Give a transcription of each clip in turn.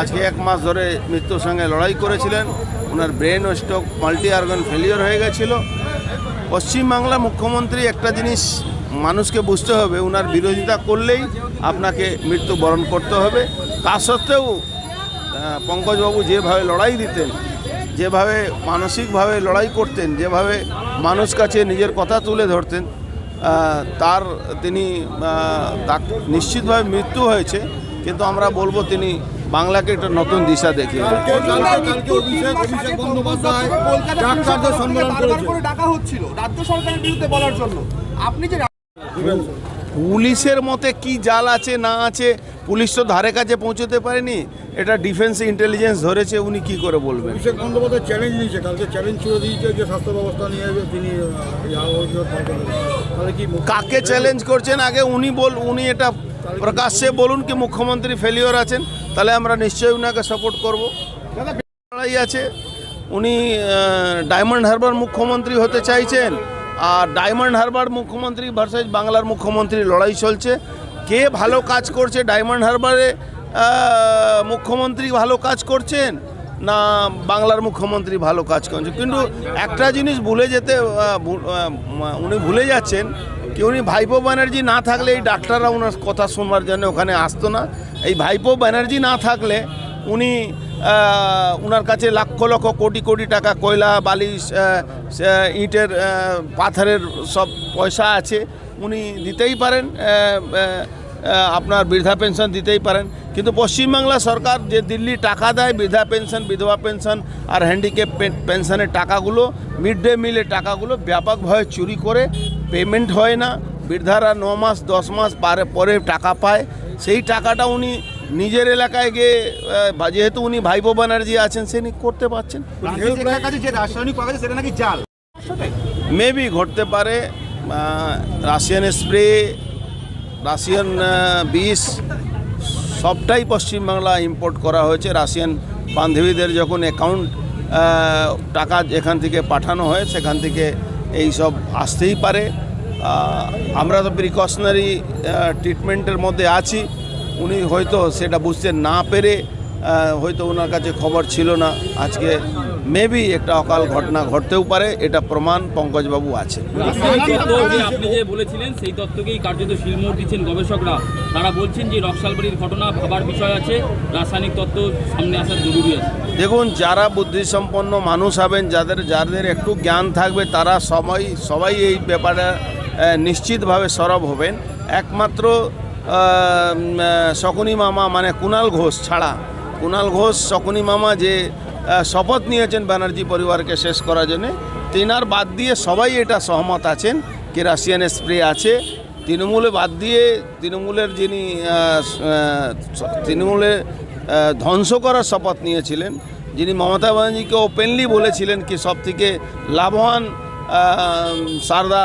আজকে এক মাস ধরে মৃত্যুর সঙ্গে লড়াই করেছিলেন। ওনার ব্রেন ও স্ট্রোক মাল্টি অর্গান ফেলিওর হয়ে গেছিল। পশ্চিমবাংলা মুখ্যমন্ত্রী একটা জিনিস মানুষকে বুঝতে হবে ওনার বিরোধিতা করলেই আপনাকে মৃত্যুবরণ করতে হবে। তা সত্ত্বেও পঙ্কজবাবু যেভাবে লড়াই দিতেন, যেভাবে মানসিকভাবে লড়াই করতেন, যেভাবে মানুষ কাছে নিজের কথা তুলে ধরতেন তার তিনি নিশ্চিতভাবে মৃত্যু হয়েছে। কিন্তু আমরা বলব তিনি বাংলাকে একটা নতুন দিশা দেখিয়ে যে পুলিশের মতে কি জাল আছে না আছে পুলিশ তো ধারে কাছে পৌঁছতে পারেনি। এটা ডিফেন্স ইন্টেলিজেন্স ধরেছে উনি কি করে বলবেন? অভিষেক বন্দ্যোপাধ্যায় চ্যালেঞ্জ নিয়েছে। কালকে চ্যালেঞ্জ ছুড়ে দিয়েছে যে স্বাস্থ্য ব্যবস্থা নিয়ে তিনি কাকে চ্যালেঞ্জ করছেন? আগে উনি বল উনি এটা প্রকাশ্যে বলুন কি মুখ্যমন্ত্রী ফেলিওর আছেন? তাহলে আমরা নিশ্চয়ই উনাকে সাপোর্ট করব। লড়াই আছে। উনি ডায়মন্ড হারবার মুখ্যমন্ত্রী হতে চাইছেন আর ডায়মন্ড হারবার মুখ্যমন্ত্রী ভার্সেস বাংলার মুখ্যমন্ত্রী লড়াই চলছে। কে ভালো কাজ করছে? ডায়মন্ড হারবারে মুখ্যমন্ত্রী ভালো কাজ করছেন না বাংলার মুখ্যমন্ত্রী ভালো কাজ করছে কিন্তু একটা জিনিস ভুলে যেতে উনি ভুলে যাচ্ছেন উনি ভাইপো ব্যানার্জি না থাকলে এই ডাক্তাররা ওনার কথা শুনবার জন্য ওখানে আসতো না। এই ভাইপো ব্যানার্জি না থাকলে উনি ওনার কাছে লক্ষ লক্ষ কোটি কোটি টাকা কয়লা বালি ইটের পাথরের সব পয়সা আছে। উনি দিতেই পারেন আপনার বৃদ্ধা পেনশন দিতেই পারেন। কিন্তু পশ্চিমবাংলা সরকার যে দিল্লি টাকা দেয়, বৃদ্ধা পেনশন, বিধবা পেনশন আর হ্যান্ডিক্যাপ পেনশনের টাকাগুলো মিড ডে মিলের টাকাগুলো ব্যাপকভাবে চুরি করে পেমেন্ট হয় না। বৃদ্ধারা ন মাস দশ মাস পারে পরে টাকা পায়। সেই টাকাটা উনি নিজের এলাকায় গিয়ে যেহেতু উনি ভাইপো ব্যানার্জি আছেন সে করতে পারছেন। মেবি ঘটতে পারে রাশিয়ান স্প্রে রাশিয়ান বিষ সবটাই পশ্চিমবাংলা ইম্পোর্ট করা হয়েছে। রাশিয়ান বান্ধবীদের যখন অ্যাকাউন্ট টাকা এখান থেকে পাঠানো হয় সেখান থেকে এই সব আসতেই পারে। আমরা তো প্রিকশনারি ট্রিটমেন্টের মধ্যে আছি। উনি হয়তো সেটা বুঝতে না পেরে হয়তো ওনার কাছে খবর ছিল না। আজকে মেবি একটা অকাল ঘটনা ঘটতেও পারে এটা প্রমাণ পঙ্কজবাবু আছে। আপনি যে বলেছিলেন সেই তত্ত্বকেই কার্যত শিলমোড় দিচ্ছেন গবেষকরা। তারা বলছেন যে রকসালবাড়ির ঘটনা ভাবার বিষয় আছে রাসায়নিক তত্ত্ব সামনে আসার জরুরি আছে। দেখুন যারা বুদ্ধিসম্পন্ন মানুষ হবেন যাদের যাদের একটু জ্ঞান থাকবে তারা সবাই সবাই এই ব্যাপারে নিশ্চিতভাবে সরব হবেন। একমাত্র শকুনি মামা মানে কুণাল ঘোষ ছাড়া। কুণাল ঘোষ, শকুনি মামা যে শপথ নিয়েছেন ব্যানার্জি পরিবারকে শেষ করার জন্য, তেনার বাদ দিয়ে সবাই এটা সহমত আছেন। কি রাশিয়ান স্প্রে আছে। তৃণমূলে বাদ দিয়ে তৃণমূলের যিনি তৃণমূলে ধ্বংস করার শপথ নিয়েছিলেন, যিনি মমতা ব্যানার্জিকে ওপেনলি বলেছিলেন কি সব থেকে লাভবান সারদা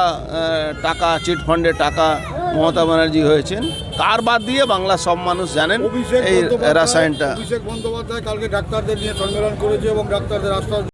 টাকা চিটফান্ডের টাকা মমতা ব্যানার্জি হয়েছেন। কার বাদ দিয়ে বাংলা সব মানুষ জানেন এই রাসায়নটা? অভিষেক বন্দ্যোপাধ্যায় কালকে ডাক্তারদের নিয়ে সম্মেলন করেছে এবং ডাক্তারদের আশ্বাস